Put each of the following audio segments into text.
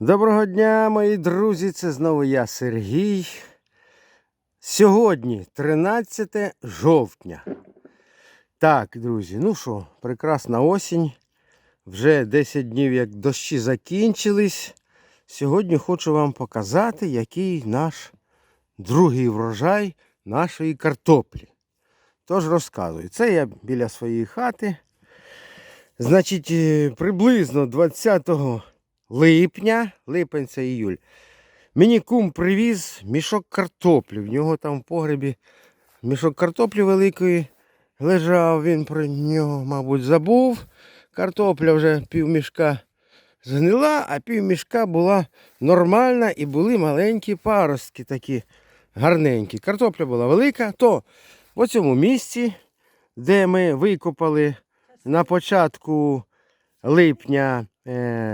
Доброго дня, мої друзі! Це знову я, Сергій. Сьогодні 13 жовтня. Так, друзі, ну що, прекрасна осінь. Вже 10 днів, як дощі закінчились. Сьогодні хочу вам показати, який наш другий врожай нашої картоплі. Тож розказую. Це я біля своєї хати. Значить, е, приблизно 20 липня, липень це іюль, мені кум привіз мішок картоплі. В нього там в погребі мішок картоплі великої лежав, він про нього, мабуть, забув. Картопля вже півмішка згнила, а півмішка була нормальна і були маленькі паростки такі гарненькі. Картопля була велика, то в цьому місці, де ми викопали на початку липня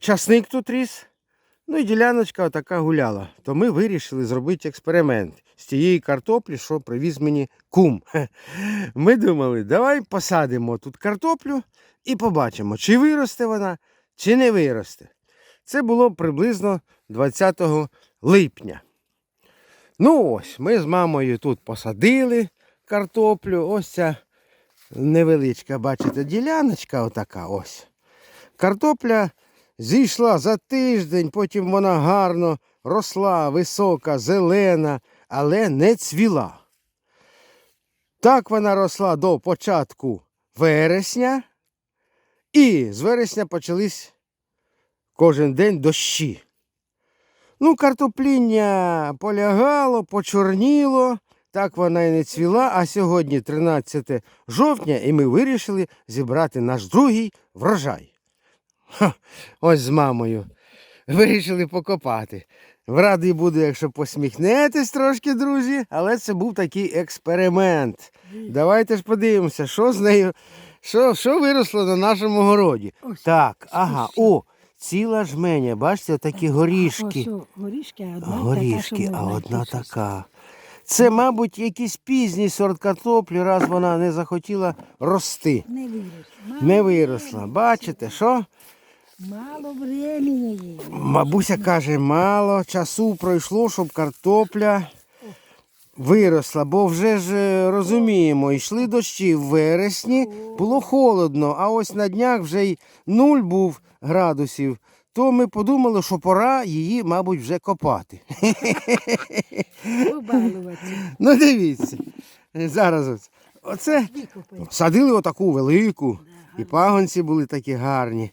часник тут ріс, ну і діляночка така гуляла. То ми вирішили зробити експеримент з тієї картоплі, що привіз мені кум. Ми думали, давай посадимо тут картоплю і побачимо, чи виросте вона, чи не виросте. Це було приблизно 20 липня. Ну ось, ми з мамою тут посадили картоплю. Ось ця невеличка, бачите, діляночка отака ось. Картопля зійшла за тиждень, потім вона гарно росла, висока, зелена, але не цвіла. Так вона росла до початку вересня, і з вересня почались кожен день дощі. Ну, картопління полягало, почорніло, так вона і не цвіла, а сьогодні 13 жовтня, і ми вирішили зібрати наш другий врожай. Ха, ось з мамою. Вирішили покопати. Радий буду, якщо посміхнетесь трошки, друзі, але це був такий експеримент. Давайте ж подивимося, що з нею, що, що виросло на нашому городі. Ось. Так, ага, о, ціла жменя, бачите, такі горішки. Ось, горішки, а одна Горішки, така, а одна така. Це, мабуть, якийсь пізній сорт картоплі, раз вона не захотіла рости. Не виросла. Не виросла. Бачите, що? Мало времени їй. Бабуся каже, мало часу пройшло, щоб картопля виросла, бо вже ж е, розуміємо, йшли дощі в вересні, було холодно, а ось на днях вже й нуль був градусів. То ми подумали, що пора її, мабуть, вже копати. Ну дивіться. Зараз ось. Оце садили отаку велику, і пагонці були такі гарні.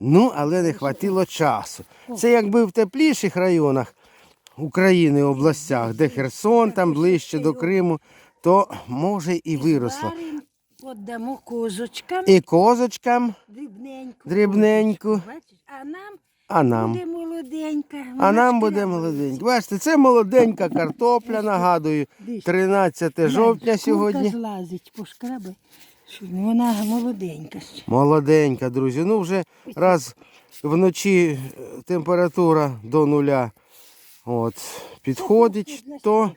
Ну, але не хватило часу. Це якби в тепліших районах України, областях, де Херсон, там ближче до Криму, то може і виросло. Отдамо козочкам І козочкам, дрібненьку. дрібненьку. Бачиш? А нам а нам. буде молоденька. А нам буде молоденька. Бачите, це молоденька картопля, нагадую, 13 жовтня сьогодні. злазить по шкраби. що Вона молоденька ще. Молоденька, друзі. Ну вже раз вночі е, температура до нуля от, підходить, то,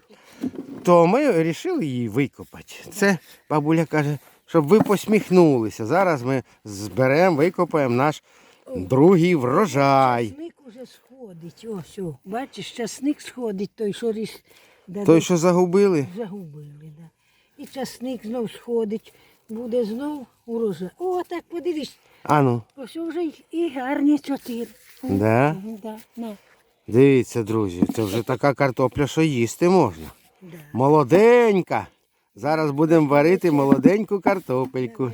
то ми вирішили її викопати. Це бабуля каже, щоб ви посміхнулися. Зараз ми зберемо, викопаємо наш другий врожай. Часник уже сходить. Ось, о. Бачиш, часник сходить, той, що ріс. Той, що загубили, загубили. Да. І часник знов сходить, буде знов урожай. О, так подивись. ану, Ось вже і гарні чотири. Да? Да, на. дивіться, друзі, це вже така картопля, що їсти можна. Да. Молоденька. Зараз будемо варити молоденьку картопельку.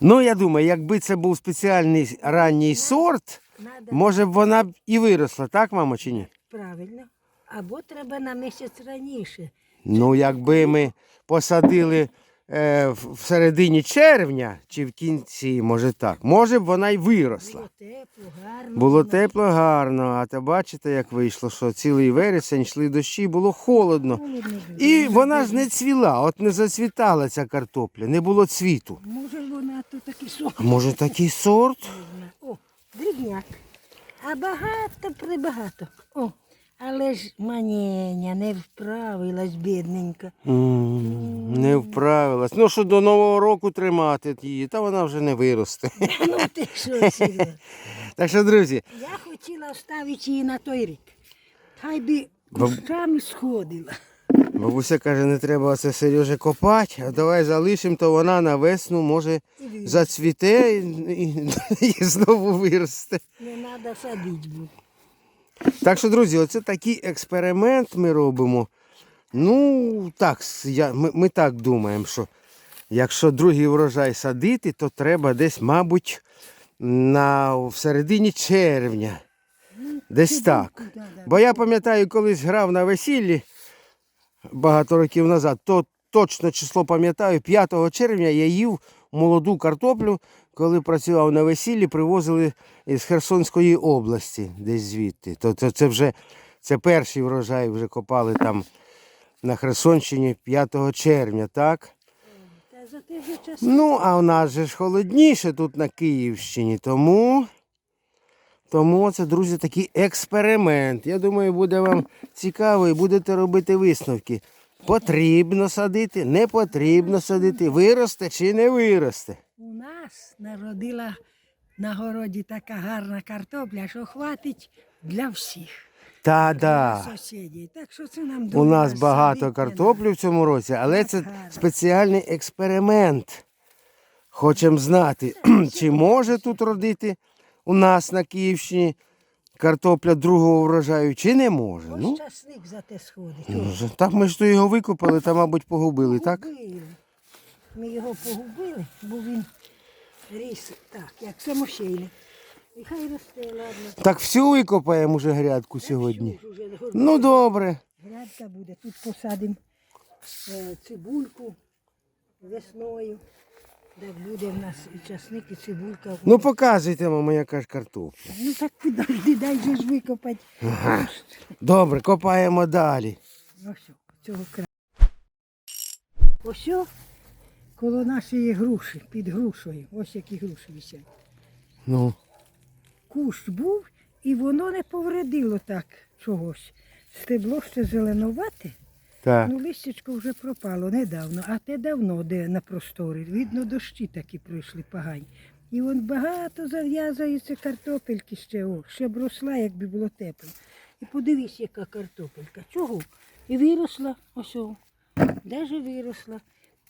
Ну, я думаю, якби це був спеціальний ранній сорт, може б вона б і виросла, так, мамо, чи ні? правильно. Або треба на місяць раніше. Ну, якби ми посадили е, в середині червня чи в кінці, може так, може б вона й виросла. Було тепло, гарно. Було тепло, гарно, а то бачите, як вийшло, що цілий вересень йшли дощі, було холодно. І вона ж не цвіла, от не зацвітала ця картопля, не було цвіту. Може вона тут такий сок. А може такий сорт? О, дрібняк. А багато прибагато. О, Але ж маненя не вправилась, бідненька. М, Не вправилась. Ну що до Нового року тримати її, та вона вже не виросте. Ну ти що, Серега? Так що, друзі, Я хотіла оставити її на той рік. Хай би кущами сходила. бабуся каже, не треба це Сережі копати, а давай залишимо, то вона на весну може І зацвіте і, і, і знову виросте. Не треба садити. Так що, друзі, оце такий експеримент ми робимо. Ну, так, я, ми, ми так думаємо, що якщо другий врожай садити, то треба десь, мабуть, на, в середині червня. Десь так. Бо я пам'ятаю, колись грав на весіллі багато років назад, то точно число пам'ятаю, 5 червня я їв молоду картоплю, коли працював на весіллі, привозили із Херсонської області, десь звідти. То, то це вже це перший врожай, вже копали там на Херсонщині 5 червня, так? Ну, а у нас же ж холодніше тут на Київщині, тому. Тому це, друзі, такий експеримент. Я думаю, буде вам цікаво і будете робити висновки. Потрібно садити, не потрібно садити, виросте чи не виросте. У нас народила на городі така гарна картопля, що хватить для всіх. Та-да. Сусідів. Так що це нам У добре нас багато картоплі в цьому році, але це гарно. спеціальний експеримент. Хочемо знати, чи може тут родити у нас на Київщині картопля другого врожаю, чи не може. Ось Ну, часник за те сходить. ну, так ми ж то його викопали та, мабуть, погубили, так? Ми його погубили, бо він ріс так, як самошийний. І хай росте, ладно. Так всю викопаємо уже грядку сьогодні. Що ж уже гор- Ну добре. Грядка буде. Тут посадимо е, цибульку весною. Так буде в нас і часник, і цибулька. Ну показуйте, мама, яка ж картопля. Ну так підожди, дай же ж викопати. Добре, копаємо далі. Ну що, цього краю. Ось коло нашої груші, під грушею. Ось які груші висять. Ну, Кущ був і воно не повредило так чогось. Стебло ще зеленувате, так. ну листячко вже пропало недавно, а те давно, де на просторі. Видно, дощі такі пройшли погані. І вон багато зав'язується картопельки ще, о, ще б росла, якби було тепло. І подивись, яка картопелька. Чого? І виросла, ось о. Де ж виросла?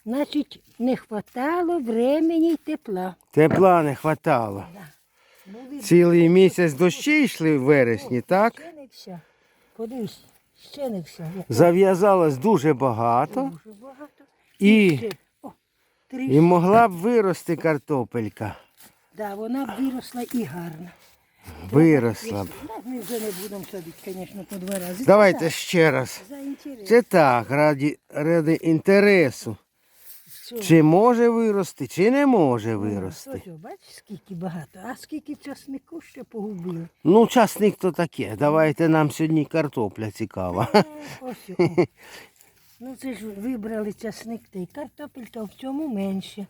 Значить, не хватало времени й тепла. Тепла не хватало. Були Цілий місяць дощі йшли в вересні, так? Ще не вся. Подивись, ще не. Як Зав'язалось дуже багато Дуже багато. і, Ще. О, три. і могла б вирости картопелька. Да, вона б виросла і гарна. Виросла б. Да, Ми вже не будемо садити, звісно, по два рази. Давайте ще раз. За інтерес. Це так, раді, ради інтересу. Що? Чи може вирости, чи не може вирости. Ось, бачиш, скільки багато. А скільки часнику ще погубили. Ну, часник то таке. Давайте нам сьогодні картопля цікава. Е, Ось. о. Ну це ж вибрали часник та й картопелька в цьому менше.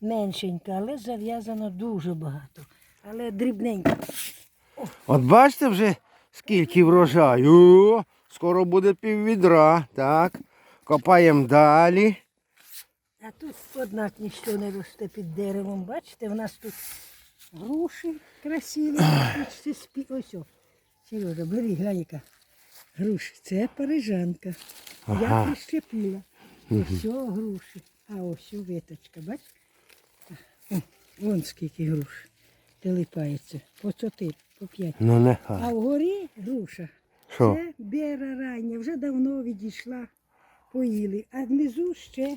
Меншенька, але зав'язано дуже багато. Але дрібненько. От бачите вже, скільки врожаю. О, скоро буде піввідра. Так. Копаємо далі. А тут, однак, ніщо не росте під деревом. Бачите, в нас тут груші красиві. почти спі... Ось о. Сережа, бери, глянь, яка. Груші. Це парижанка. Я Ага. прищепила. Ось о, груші. А ось о, веточка, бачиш? О, Вон скільки груш. Телипається. По чотири, по п'ять. Ну А вгорі груша. Що? Це бера рання, вже давно відійшла, поїли, а внизу ще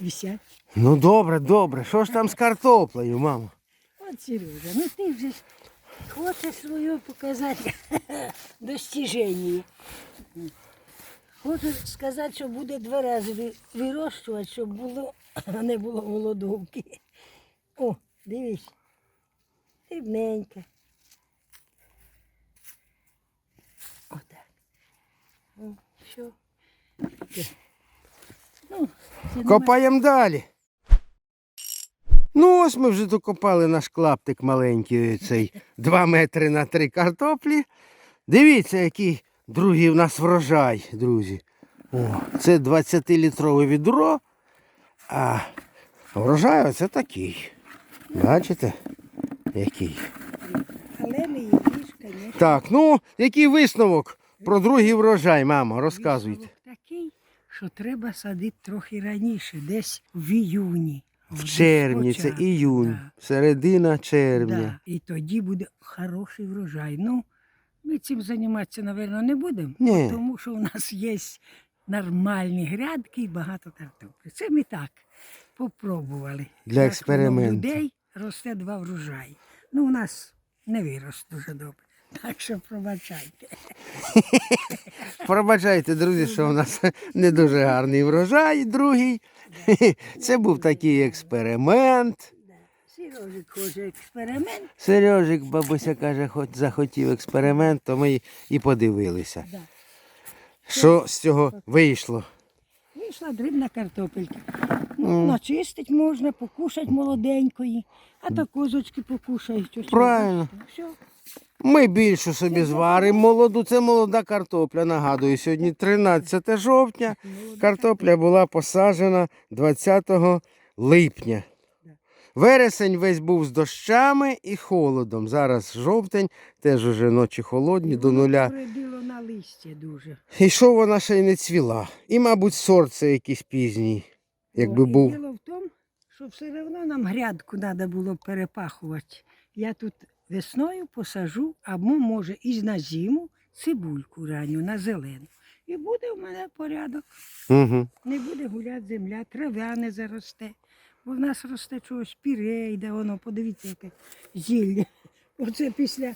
висять. Ну добре, добре. Що ж там з картоплею, мамо? От Сережа, ну ти вже ж хочеш свою показати достіження. Хочу сказати, що буде два рази вирощувати, щоб було, а не було голодовки. О, дивись. Дрібненька. Отак. О, що? Ну, Копаємо далі. Ну, ось ми вже докопали наш клаптик маленький, цей 2 метри на 3 картоплі. Дивіться, який другий у нас врожай, друзі. О, це 20-літрове відро, а врожай оце такий. Бачите? Який? Так, ну, який висновок про другий врожай, мамо, розказуйте. Що треба садити трохи раніше, десь в іюні. В червні, це іюнь, да. середина червня. Да. І тоді буде хороший врожай. Ну, ми цим займатися, мабуть, не будемо, Ні. тому що у нас є нормальні грядки і багато картоплі. Це ми так попробували. Для експерименту. У людей росте два врожаї. Ну, у нас не вирос дуже добре. Так що пробачайте. Пробачайте, друзі, що у нас не дуже гарний врожай, другий. Це був такий експеримент. Сережик хоче експеримент. Сережик, бабуся каже, хоч захотів експеримент, то ми і подивилися, Да. що з цього вийшло. Вийшла дрібна картопелька. Ну, начистить можна, покушать молоденької, а то козочки покушають. Ось Правильно. Все. Ми більшу собі зваримо молоду. Це молода картопля. Нагадую, сьогодні 13 жовтня. Картопля була посаджена 20 липня. Вересень весь був з дощами і холодом. Зараз жовтень, теж уже ночі холодні, до нуля. На листя дуже. І що вона ще й не цвіла. І, мабуть, сорт це якийсь пізній, якби був. Діло в тому, що все одно нам грядку треба було перепахувати. Я тут весною посажу, або може і на зиму цибульку ранню на зелену. І буде в мене порядок. Угу. Не буде гуляти земля, трава не заросте. Бо в нас росте чогось пірейда, воно, подивіться, яке зілля. Оце після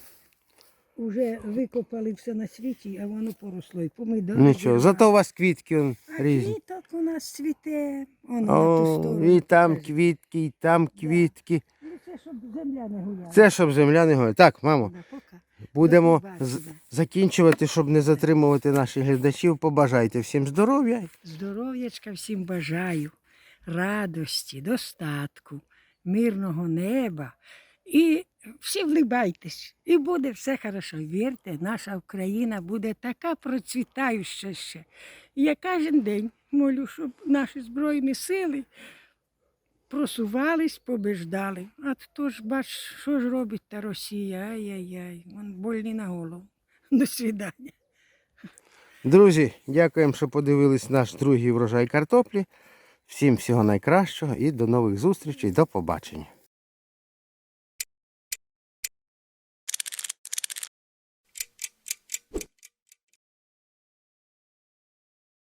вже викопали все на світі, а воно поросло. І помидори. Нічого, зато у вас квітки он, А різні. квіток у нас цвіте. Он на ту О, сторону. і там квітки, і там квітки. Це щоб земля не гуляла. Це щоб земля не горіла. Так, мамо, будемо з- закінчувати, щоб не затримувати наших глядачів. Побажайте всім здоров'я. Здоров'ячка всім бажаю, радості, достатку, мирного неба. І всі влибайтесь, і буде все хорошо. Вірте, наша Україна буде така процвітающа ще. І я кожен день молю, щоб наші Збройні сили просувались, побеждали. А то ж бач, що ж робить та Росія? Ай-яй-яй, вон больні на голову. До свидання. Друзі, дякуємо, що подивились наш другий врожай картоплі. Всім всього найкращого і до нових зустрічей. До побачення.